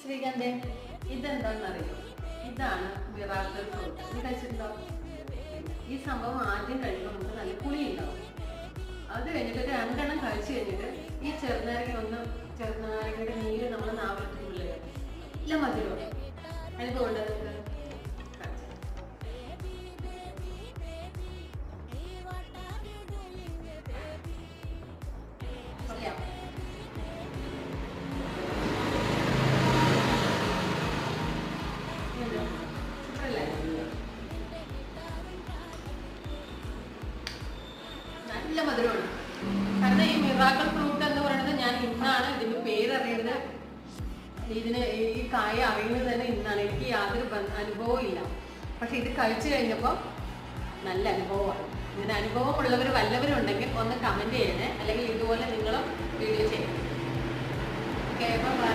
ശ്രീകാന്തെ ഇതെന്താണെന്നറിയോ? ഇതാണ് miracle fruit. ഇത് കഴിച്ചിട്ടുണ്ടോ? ഈ സംഭവം ആദ്യം കഴിക്കുമ്പോൾ നമുക്ക് നല്ല പുളി ഉണ്ടാവും അത് കഴിഞ്ഞിട്ട് രണ്ടെണ്ണം കഴിച്ചു കഴിഞ്ഞിട്ട് ഈ ചെറുനാരങ്ങ ഒന്ന് ചെറുനാരങ്ങയുടെ നീര് നമ്മൾ നാവിട്ടുള്ളിൽ ഇല്ല മധുരം എനിക്ക് ഉണ്ട് നല്ല മധുരമാണ് കാരണം ഈ മിറാക്കൽ ഫ്രൂട്ട് എന്ന് പറയുന്നത് ഞാൻ ഇന്നാണ് ഇതിന്റെ പേരറിയുന്നത്. ഇതിന് ഈ- കായ അറിയുന്നത് തന്നെ ഇന്നാണ്. എനിക്ക് യാതൊരു അനുഭവവും ഇല്ല. പക്ഷെ ഇത് കഴിച്ചു കഴിഞ്ഞപ്പോൾ നല്ല അനുഭവമാണ്. ഇങ്ങനെ അനുഭവമുള്ളവർ വല്ലവരും ഉണ്ടെങ്കിൽ ഒന്ന് കമന്റ് ചെയ്യണേ. അല്ലെങ്കിൽ ഇതുപോലെ നിങ്ങളും വീഡിയോ ചെയ്യണം. Okay bye